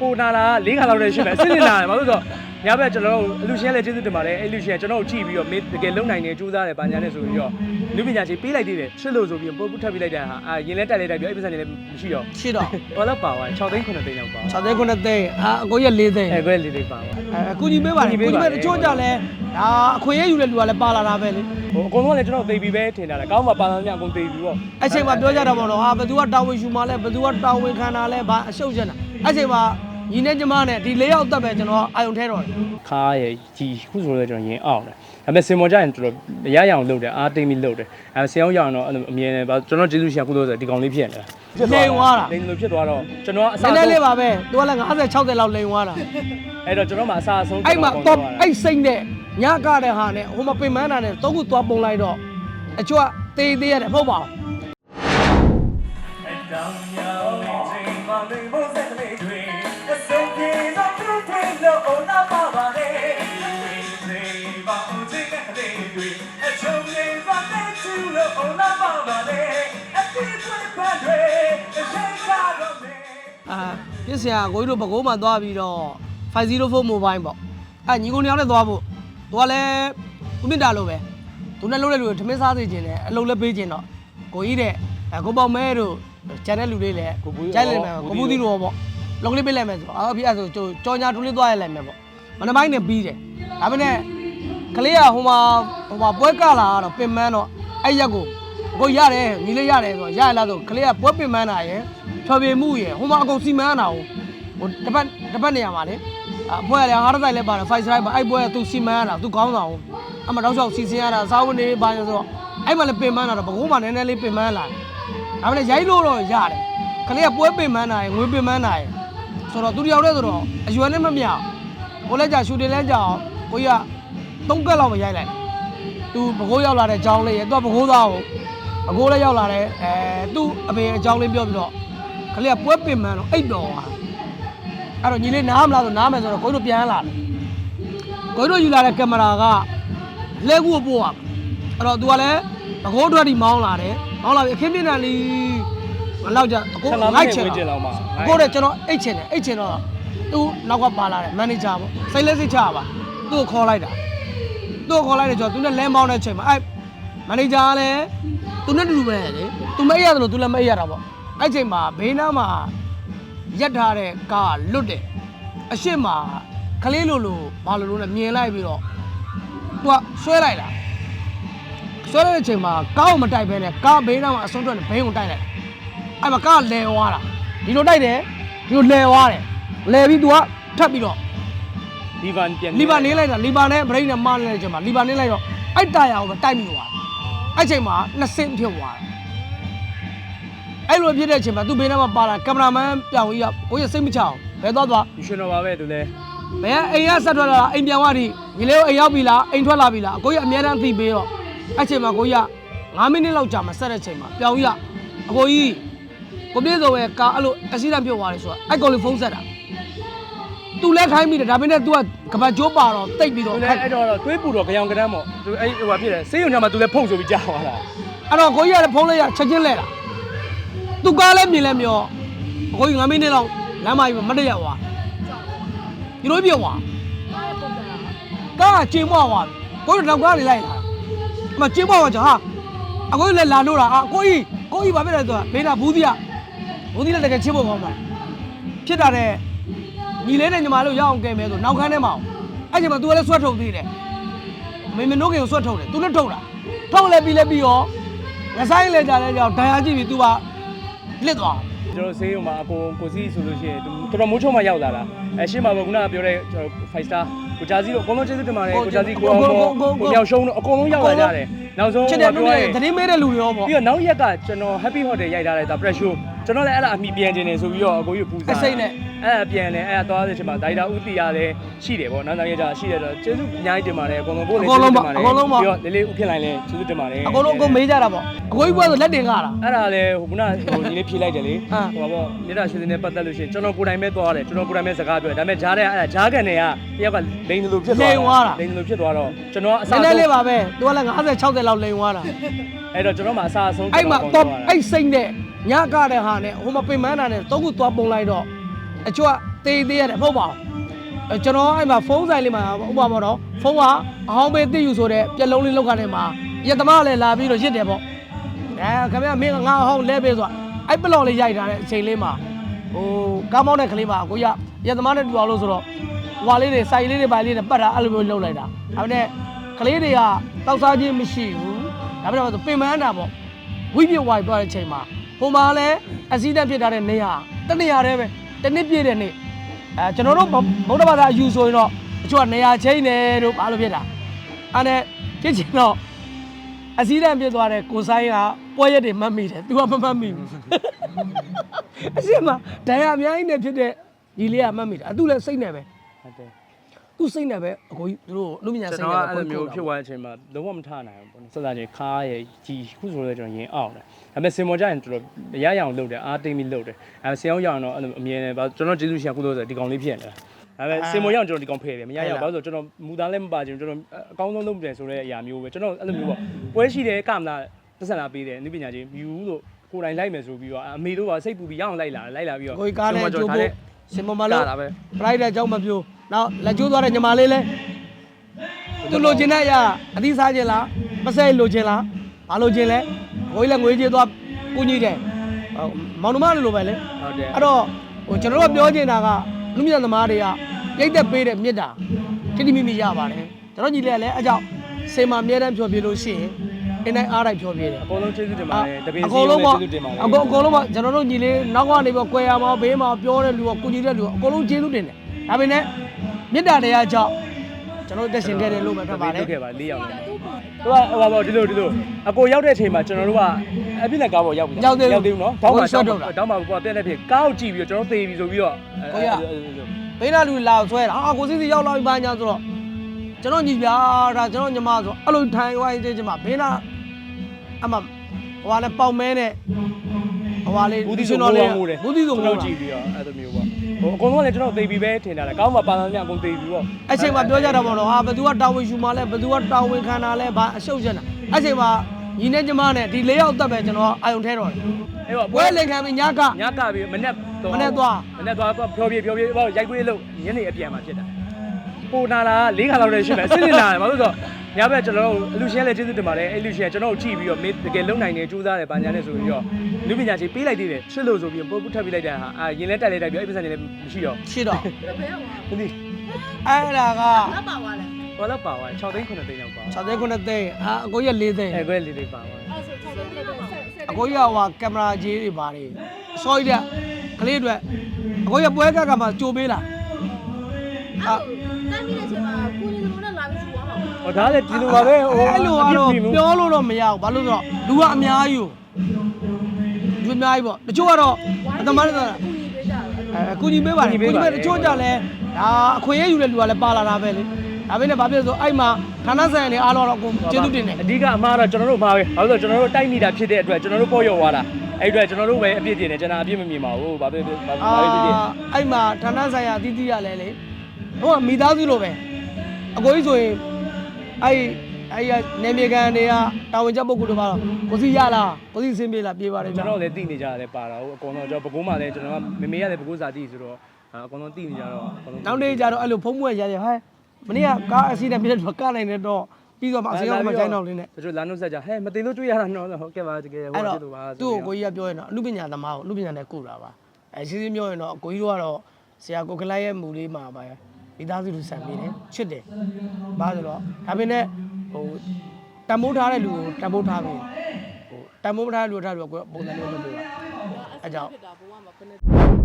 ပိုနာလာ၄ခါလောက်လည်းရှိမယ်အစစ်စစ်နာတယ်ဘာလို့လဲဆိုတော့ညဘက်ကျွန်တော်တို့အလူရှင်လည်းကျေးဇူးတင်ပါတယ်အဲ့လူရှင်ကကျွန်တော်တို့ကြည့်ပြီးတော့မင်းတကယ်လုံနိုင်နေကြိုးစားတယ်ဘာညာနဲ့ဆိုပြီးတော့လူပညာရှင်ပေးလိုက်သေးတယ်ချစ်လို့ဆိုပြီးပို့ပုထပ်ပေးလိုက်တာဟာအာရင်လဲတက်လိုက်တိုက်ပြီးအဲ့ပစ္စံတွေလည်းမရှိတော့ရှိတော့ဘာလို့ပါသွား6သိန်း9သိန်းလောက်ပါ6သိန်း9သိန်းအာအကိုကြီးက4သိန်းအဲ့ကွဲလေးလေးပါသွားအဲအကူကြီးပေးပါတယ်ကူကူညီပေးကြီးပါပေးတချို့ကြလဲဒါအခွင့်အရေးယူတဲ့လူကလည်းပါလာတာပဲလေဟိုအကုန်လုံးကလည်းကျွန်တော်သိပြီးပဲထင်တာလေကောင်းမှပါလာမြအကုန်သိပြီးပေါ့အဲ့ချိန်မှာပြောကြတာပေါ့နော်ဟာဘယ်သူကတာဝန်ယူမှလဲဘယ်သူကတာဝန်ခံတာလဲဘာအရှုပ်ချင်တာအဲ့ချိန်မှာ ညီနဲ့ကျမနဲ့ဒီ၄ယောက်တက်ပဲကျွန်တော်အာယုံထဲတော့တယ်ခါရဲ့ကြီးခုဆိုတော့ကျွန်တော်ရင်အောင်တယ်ဒါပေမဲ့စင်မော်ကြရင်တော်တော်ရရအောင်လုပ်တယ်အားတိတ်ပြီးလုပ်တယ်အဲဆင်အောင်ရအောင်တော့အဲ့လိုအမြင်နဲ့ပါကျွန်တော်ကျေးဇူးရှင်ကုသိုလ်ဆိုဒီကောင်လေးဖြစ်နေတာလိန်လိုဖြစ်သွားတော့ကျွန်တော်အနစားည်းနည်းလေးပါပဲသူကလည်း50 60လောက်လိန်သွားတာအဲ့တော့ကျွန်တော်မှအစားအဆုံးအဲ့မှာတော့အဲ့စိတ်နဲ့ညကတဲ့ဟာနဲ့ဟိုမှာပင်မန်းတာနဲ့တော့ခုသွားပုံလိုက်တော့အချို့ကတေးသေးရတယ်မဟုတ်ပါဘူး ပြစ်စရာကိုကြီးတို့ဘကိုးမှသွားပြီးတော့504 mobile ပေါ့အဲညီကိုနှစ်ယောက်နဲ့သွားဖို့သူကလည်းဦးမြင့်တာလိုပဲသူနဲ့လုံးတဲ့လူတွေထမင်းစားစေခြင်းနဲ့အလုပ်လည်းပေးခြင်းတော့ကိုကြီးတဲ့အဲကိုပေါင်မဲတို့ကျန်တဲ့လူတွေလည်းကြိုက်လိုက်မယ်ကိုဘူးသီးတို့ပေါ့လောက်ကလေးပေးလိုက်မယ်ဆိုအော်ဖြစ်အဲ့ဆိုကြော်ညာတူလေးသွားရလိုက်မယ်ပေါ့မနက်ပိုင်းနဲ့ပြီးတယ်ဒါပေမဲ့ကလေးကဟိုမှာဟိုမှာပွဲကလာတော့ပင်မန်းတော့အဲ့ရက်ကိုကိုရတယ်ညီလေးရတယ်ဆိုတော့ရရလားဆိုကလေးကပွဲပင်မန်းတာရယ် ဖြော်ပြမှုရယ်ဟိုမှာအကုန်စီမန်းတာဟိုဟိုတစ်ပတ်တစ်ပတ်နေရာမှာလေအဖွဲရတယ်ဟားတိုက်လည်းပါတယ်5 strike ပါအဲ့ပွဲကသူစီမန်းတာသူကောင်းဆောင်အမတော့ချောက်စီစင်းရတာစားဝင်နေပါဆိုတော့အဲ့မှာလည်းပင်မန်းတာတော့ဘကုန်းမှာနည်းနည်းလေးပင်မန်းလာဒါပေမဲ့ရိုက်လို့တော့ရတယ်ကလေးကပွဲပင်မန်းတာရယ်ငွေပင်မန်းတာရယ်ဆိုတော့သူတယောက်တည်းဆိုတော့အရွယ်နဲ့မမြောက်ကိုလည်းကြာရှူတင်လဲကြာအောင်ကိုကြီးကသုံးကက်လောက်ပဲရိုက်လိုက်သူဘကိုးရောက်လာတဲ့ကြောင်းလေးရယ်သူကဘကိုးသားကိုဘကိုးလည်းရောက်လာတယ်အဲသူ့အဖေအကြောင်းလေးပြောပြီးတော့ ကလေးကပွဲပင်မန်းတော့အိတ်တော်ဟာအဲ့တော့ညီလေးနားမလားဆိုနားမယ်ဆိုတော့ကိုကြီးတို့ပြန်လာတယ်ကိုကြီးတို့ယူလာတဲ့ကင်မရာကလဲကူကိုပို့ရအဲ့တော့သူကလည်းဘကိုးအတွက်ဒီမောင်းလာတယ်မောင်းလာပြီအခင်းပြနေတာလီမလောက်ကြအကိုလိုက်ချင်ကျင်တော့လောက်မှာကိုတဲ့ကျွန်တော်အိတ်ချင်တယ်အိတ်ချင်တော့သူနောက်ကပါလာတယ်မန်နေဂျာပေါ့စိတ်လက်စိတ်ချပါသူ့ကိုခေါ်လိုက်တာသူ့ကိုခေါ်လိုက်တယ်ကျွန်တော်သူနဲ့လဲမောင်းတဲ့အချိန်မှာအဲ့မန်နေဂျာကလည်းသူနဲ့တူတူပဲလေသူမအိပ်ရတယ်လို့သူလည်းမအိပ်ရတာပေါ့ အဲ့ချိန်မှာဘေးနားမှာရက်ထားတဲ့ကားကလွတ်တယ်အရှိမကလေးလိုလိုဘာလိုလိုနဲ့မြင်လိုက်ပြီးတော့သူကဆွဲလိုက်တာဆွဲလိုက်တဲ့အချိန်မှာကားကိုမတိုက်ဘဲနဲ့ကားဘေးနားမှာအဆုံးထွက်နေဘိန်းကိုတိုက်လိုက်အဲ့မှာကားလဲသွားတာဒီလိုတိုက်တယ်ဒီလိုလဲသွားတယ်လဲပြီး तू ကထပ်ပြီးတော့လီဗန်ပြန်လီဘာနေလိုက်တာလီဘာနဲ့ဘရိတ်နဲ့မနေလိုက်ချိန်မှာလီဘာနေလိုက်တော့အဲ့တာယာကိုပဲတိုက်မိသွားတယ်အဲ့ချိန်မှာနှစ်ဆင့်ဖြစ်သွားတယ် အဲ့လိုဖြစ်တဲ့အချိန်မှာသူ့ဘေးနားမှာပါလာကင်မရာမန်ပြောင်ကြီးကကိုကြီးစိတ်မချအောင်ဘယ်သွားသွားရှင်တော်ပါပဲသူလဲဘယ်အိမ်ကဆက်ထွက်လာတာအိမ်ပြန်သွားပြီညီလေးကိုအိမ်ရောက်ပြီလားအိမ်ထွက်လာပြီလားကိုကြီးအများတန်းသိပေးတော့အဲ့ချိန်မှာကိုကြီးက9မိနစ်လောက်ကြာမှဆက်တဲ့ချိန်မှာပြောင်ကြီးကအကိုကြီးကိုပြေစောပဲကာအဲ့လိုအက်ဆီဒန့်ဖြစ်သွားတယ်ဆိုတော့အဲ့ကောင်လေးဖုန်းဆက်တာသူလဲခိုင်းမိတယ်ဒါပေမဲ့ तू ကကပတ်ကြိုးပါတော့တိတ်ပြီးသူတော့လဲအဲ့တော့တွေးပူတော့ကြောင်ကရမ်းပေါ့သူအဲ့ဟိုဖြစ်တယ်စေးရုံညမှာသူလဲဖုတ်ဆိုပြီးကြာသွားတာအဲ့တော့ကိုကြီးကလည်းဖုန်းလိုက်ရချက်ချင်းလဲတာ သူကားလည်းမြင်လဲမျောအကိုကြီး9မိနစ်လောက်လမ်းမကြီးမှာမတ်တရသွားဒီလိုပြောသွားကားကချိန်မွားသွားကိုကြီးတော့ကားလေးလိုက်လာအမချိန်မွားသွားကြဟာအကိုကြီးလည်းလာလို့တာအကိုကြီးကိုကြီးဘာဖြစ်လဲဆိုတော့ဘေးနာဘူးသီးကဘူးသီးလည်းတကယ်ချင်းဖို့ကောင်းပါဖြစ်တာတဲ့ညီလေးနဲ့ညီမလေးကိုရအောင်ကဲမယ်ဆိုနောက်ခန်းထဲမှာအဲ့ချိန်မှာ तू ကလည်းဆွတ်ထုတ်သေးတယ်မင်းမနိုးခင်ကိုဆွတ်ထုတ်တယ် तू လည်းထုတ်တာထုတ်လဲပြီးလဲပြီးရော ငဆိုင်လဲကြတဲ့ကြောင့်ဒဏ်ရာကြည့်ပြီး तू က လစ်သွားကျွန်တော်စေးရုံမှာအကိုကိုစီဆိုလို့ရှိရင်သူတော်တော်မိုးချုံမှရောက်လာတာအဲရှင်းမှာပေါ့ခုနကပြောတဲ့ကျွန်တော်5 star ကိုဂျာစီတို့အကုန်လုံးကျေးဇူးတင်ပါတယ်ကိုဂျာစီကိုအောင်ပေါ့ကိုမြောက်ရှုံးတို့အကုန်လုံးရောက်လာကြတယ်နောက်ဆုံးချစ်တဲ့လူတွေသတင်းမေးတဲ့လူတွေရောပေါ့ပြီးတော့နောက်ရက်ကကျွန်တော် happy hotel ရိုက်ထားတဲ့ဒါ pressure ကျွန်တော်လည်းအဲ့ဒါအမိပြန်ခြင်းနေဆိုပြီးတော့အကိုကြီးပူစားအဲ့ဒါပြန်တယ်အဲ့ဒါသွားတဲ့ချိန်မှာဒါရိုက်တာဥတီရတယ်ရှိတယ်ပေါ့နောက်နောက်ရက်ကရှိတယ်တော့ကျေးဇူးအများကြီးတင်ပါတယ်အကုန်လုံးကိုလည်းပြီးတော့လေးလေးဥဖြစ်လိုက်လဲကျေးဇူးတင်ပါတယ် အကုန်လုံးအကုန်မေးကြတာပေါ့အကိုကြီးပွဲဆိုလက်တင်ကားတာ အဲ့ဒါလည်းဟိုခုနဟိုညီလေးဖြေလိုက်တယ်လေဟမ်ဟိုပါပေါ့မြေတာရွှေစင်းနဲ့ပတ်သက်လို့ရှိရင်ကျွန်တော်ကိုယ်တိုင်ပဲသွားတယ်ကျွန်တော်ကိုယ်တိုင်ပဲစကားပြောတယ်ဒါပေမဲ့ဂျားတဲ့အဲ့ဒါဂျားကန်တွေကတယောက်ကလိန်လိုဖြစ်သွားလိန်လိုဖြစ်သွားတော့ကျွန်တော်အနစားည်းနည်းလေးပါပဲ तू ကလည်း50 60လောက်လိန်သွားတာအဲ့တော့ကျွန်တော်မှအစားအဆုံးအဲ့မှာတော့အဲ့စိတ်နဲ့ ညကတဲ့ဟာနဲ့ဟိုမှာပင်မန်းတာနဲ့တော့ခုသွားပုံလိုက်တော့အချို့ကတေးသေးရတယ်မဟုတ်ပါဘူးအဲကျွန်တော်အဲ့မှာဖုန်းဆိုင်လေးမှာဥပမာပေါ့နော်ဖုန်းကအဟောင်းပေးသိယူဆိုတဲ့ပြက်လုံးလေးလောက်ကနေမှာရက်သမားလည်းလာပြီးတော့ရစ်တယ်ပေါ့အဲခင်ဗျာမင်းကငါအဟောင်းလဲပေးဆိုတာအဲ့ပလော့လေးရိုက်ထားတဲ့အချိန်လေးမှာဟိုကားမောင်းတဲ့ကလေးမှာကိုရရက်သမားနဲ့တူအောင်လို့ဆိုတော့ဟွာလေးတွေစိုက်လေးတွေပိုင်လေးတွေပတ်တာအဲ့လိုမျိုးလုပ်လိုက်တာဒါပေမဲ့ကလေးတွေကတောက်စားခြင်းမရှိဘူးဒါပေမဲ့ဆိုပင်မန်းတာပေါ့ဝိပြဝိုက်သွားတဲ့အချိန်မှာ ဟိုမှာလည်းအစည်းအတန်းဖြစ်ထားတဲ့နေရာတနေရာတည်းပဲတစ်နှစ်ပြည့်တဲ့နေ့အဲကျွန်တော်တို့ဗဗုဒ္ဓဘာသာအယူဆိုရင်တော့အချို့ကနေရာချင်းတယ်တို့ဘာလို့ဖြစ်တာအဲ့နဲ့ဖြစ်ချင်တော့အစည်းအတန်းဖြစ်သွားတဲ့ကိုဆိုင်ကပွဲရက်တွေမှတ်မိတယ်သူကမမှတ်မိဘူးအရှိမဒဏ်ရာအများကြီးနဲ့ဖြစ်တဲ့ဒီလေးကမှတ်မိတယ်အတူလည်းစိတ်နဲ့ပဲဟုတ်တယ် သူစိတ်နဲ့ပဲအကိုကြီးသူတို့လူပညာကျွန်စိတ်တော်နဲ့ကအဲ့လိုမျိုးဖြစ်သွားတဲ့အချိန်မှာလုံးဝမထနိုင်ဘူးပေါ့နော်စစချင်းခါရယ်ကြီးခုဆိုတော့ကျွန်တော်ရင်အောင်တယ်ဒါပေမဲ့စင်မော်ကြရင်တော်တော်ရရအောင်လုပ်တယ်အားတိတ်ပြီးလုပ်တယ်အဲဆင်အောင်ရအောင်တော့အဲ့လိုအမြင်နဲ့ဘာကျွန်တော်ကျေးဇူးရှင်ကုသိုလ်ဆိုဒီကောင်လေးဖြစ်နေတာဒါပေမဲ့စင်မော်ရအောင်ကျွန်တော်ဒီကောင်ဖယ်တယ်မရရဘာလို့ဆိုကျွန်တော်မူသားလည်းမပါချင်ကျွန်တော်အကောင်းဆုံးလုပ်တယ်ဆိုတဲ့အရာမျိုးပဲကျွန်တော်အဲ့လိုမျိုးပေါ့ပွဲရှိတယ်ကမလာပတ်စံလာပေးတယ်အနုပညာချင်းမြူလို့ကိုယ်တိုင်လိုက်မယ်ဆိုပြီးတော့အမေတို့ကစိတ်ပူပြီးရအောင်လိုက်လာလိုက်လာပြီးတော့ကိုကြီးကားနဲ့ကြိုးဖို့ စင်မမလို့လာပဲပရိုက်တဲ့အကြောင်းမပြောနောက်လက်ကျိုးသွားတဲ့ညီမလေးလဲသူလိုချင်တဲ့အရာအသီးစားခြင်းလားမဆဲလိုချင်လားဘာလိုချင်လဲကိုကြီးလည်းငွေကြေးသွားပူညီတယ်ဟောမောင်နှမလိုလိုပဲလေဟုတ်တယ်အဲ့တော့ဟိုကျွန်တော်တို့ကပြောချင်တာကလူမြတ်သမားတွေကပြိတ်သက်ပေးတဲ့မေတ္တာတိတိမိမိရပါတယ်ကျွန်တော်ညီလေးကလည်းအကြောင်းစေမာအမြဲတမ်းဖြောပြလို့ရှိရင် အင်းတိုင်းအားတိုင်းဖြောပြတယ်အကုန်လုံးကျေးဇူးတင်ပါတယ်တပင်းအစီကုန်ကိုလုံးလည်းပေါ့ကျေးဇူးတင်ပါတယ်အကုန်အကုန်လုံးပေါ့ကျွန်တော်တို့ညီလေးနောက်ကနေပေါ့ကွယ်ရမှာဘေးမှာပြောတဲ့လူကကုညီတဲ့လူကအကုန်လုံးကျေးဇူးတင်တယ်ဒါပေမဲ့မေတ္တာတရားကြောင့်ကျွန်တော်တို့တက်ရှင်ခဲ့တယ်လို့ပဲဖြစ်ပါတယ်လုပ်ခဲ့ပါ၄ရောက်နေသူကဟိုပါပေါ့ဒီလိုဒီလိုအကိုရောက်တဲ့အချိန်မှာကျွန်တော်တို့ကအပြစ်နဲ့ကားပေါ်ရောက်ပြီရောက်သေးဘူးနော်တောင်းပါတောင်းပါတောင်းပါပေါ့တက်တဲ့ဖြစ်ကားကိုကြည့်ပြီးတော့ကျွန်တော်သေပြီဆိုပြီးတော့ဘေးနာလူလာဆွဲတာဟာကိုစီစီရောက်လာပြီဘာညာဆိုတော့ကျွန်တော်ညီပြာဒါကျွန်တော်ညီမဆိုအဲ့လိုထိုင်ဝိုင်းသေးချင်မှာဘေးနာ အမဟိုကလည်းပေါက်မဲနဲ့ဟိုကလေးဘူးတီဆိုတော့လည်းဘူးတီဘူးတီဆိုကျွန်တော့တော်ကြည့်ပြီးတော့အဲ့လိုမျိုးပေါ့ဟိုအကုန်လုံးကလည်းကျွန်တော်သေပြီပဲထင်တာလေကောင်းမှပါလာမြအကုန်သေပြီပေါ့အဲ့ချိန်မှာပြောကြတာပေါ့နော်ဟာဘသူကတာဝန်ယူမှာလဲဘသူကတာဝန်ခံတာလဲဘာအရှုပ်ချက်တာအဲ့ချိန်မှာညီနဲ့ကျမနဲ့ဒီ၄ယောက်တက်ပဲကျွန်တော်အာယုံထဲတော့တယ်အဲ့တော့ပွဲပွဲလိန်ခံပြီးညကညကပြီးမနေ့မနက်သွားမနေ့သွားဖြောပြေဖြောပြေပေါ့ရိုက်ကွေးလို့ညနေအပြန်မှာဖြစ်တာပိုနာလာ၄ခါလောက်လည်းရှိမယ်စစ်စစ်နာတယ်ဘာလို့ဆိုတော့ ညဘက်ကျွန်တော်တို့အလူရှင်လည်းကျေးဇူးတင်ပါတယ်အဲ့လူရှင်ကကျွန်တော်တို့ကြည့်ပြီးတော့မင်းတကယ်လုံနိုင်တယ်ကြိုးစားတယ်ဘာညာနဲ့ဆိုပြီးတော့လူပညာချင်းပေးလိုက်သေးတယ်ချစ်လို့ဆိုပြီးပို့ပုထပ်ပေးလိုက်တာဟာအာရင်လဲတက်လိုက်တိုက်ပြီးအဲ့ပစ္စံတွေလည်းမရှိတော့ရှိတော့ဘူးဒီအဲ့ဒါကဘာလို့ပါသွား6သိန်း9သိန်းလောက်ပါ6သိန်း9သိန်းအာအကိုကြီးက4သိန်းအဲ့ကွဲလေးလေးပါသွားအကိုကြီးကဟိုကင်မရာကြီးတွေပါတယ်အစောကြီးတဲ့ကလေးတွေအကိုကြီးကပွဲကကမှကြိုပေးလားအာ ဒါလည်းဒီလိုပါပဲဟိုအဲ့လိုကတော့ပြောလို့တော့မရဘူးဘာလို့ဆိုတော့လူကအများကြီးကိုလူအများကြီးပေါ့တချို့ကတော့အသမားတွေဆိုတာကိုကြီးပေးကြတယ်အဲ့လိုအဲအကူကြီးပေးပါတယ်အကူကြီးပေးတချို့ကြလဲဒါအခွင့်အရေးယူတဲ့လူကလည်းပါလာတာပဲလေဒါပေမဲ့ဘာဖြစ်လို့ဆိုအဲ့မှာဌာနဆိုင်ရာတွေအားလုံးတော့အကုန်ကျေးဇူးတင်တယ်အဓိကအမှားတော့ကျွန်တော်တို့မှာပဲဘာလို့လဲကျွန်တော်တို့တိုက်မိတာဖြစ်တဲ့အတွက်ကျွန်တော်တို့ပေါ်ရောက်သွားတာအဲ့အတွက်ကျွန်တော်တို့ပဲအပြစ်တင်တယ်ကျွန်တော်အပြစ်မမြင်ပါဘူးဘာဖြစ်ဘာအာဘာဖြစ်ဖြစ်အဲ့မှာဌာနဆိုင်ရာအသီးသီးရလဲလေဟိုကမိသားစုလိုပဲအကိုကြီးဆိုရင် အဲ့အဲ့ရနေမြေကန်တွေကတာဝန်ကျပုဂ္ဂိုလ်တွေပါတော့ကိုစီရလားကိုစီစင်းပြေးလားပြေးပါတယ်ကျွန်တော်လည်းသိနေကြတယ်ပါတာဟုတ်အကုန်လုံးကျွန်တော်ဘကုန်းမှလည်းကျွန်တော်ကမမေရလည်းဘကုန်းစာတိဆိုတော့အကုန်လုံးသိနေကြတော့အကုန်လုံးနောက်နေ့ကျတော့အဲ့လိုဖုံးမွေရရဟဲ့မနေ့ကကားအစီအတန်ပြည့်တော့ကနိုင်နေတော့ပြီးတော့မှအစီအအောင်မချိုင်းတော့လေးနဲ့တချို့လာနှုတ်ဆက်ကြဟဲ့မသိလို့တွေ့ရတာနော်ဟုတ်ကဲ့ပါတကယ်ဟိုအဲ့ကတော့ဖြစ်လို့ပါသူ့ကိုကိုကြီးကပြောရင်တော့အမှုပညာသမားကိုအမှုပညာနဲ့ကုတာပါအဲရှင်းရှင်းပြောရင်တော့ကိုကြီးတို့ကတော့ဆရာကိုကလိုက်ရဲ့မူလေးမှာပါ မိသားစုလူဆန်ပေးတယ်ချစ်တယ်ဘာဆိုတော့ဒါပေမဲ့ဟိုတမိုးထားတဲ့လူကိုတမိုးထားပြီဟိုတမိုးမထားတဲ့လူကိုထားလို့ကိုယ်ပုံစံမျိုးလုပ်ပေးပါအဲကြောင့်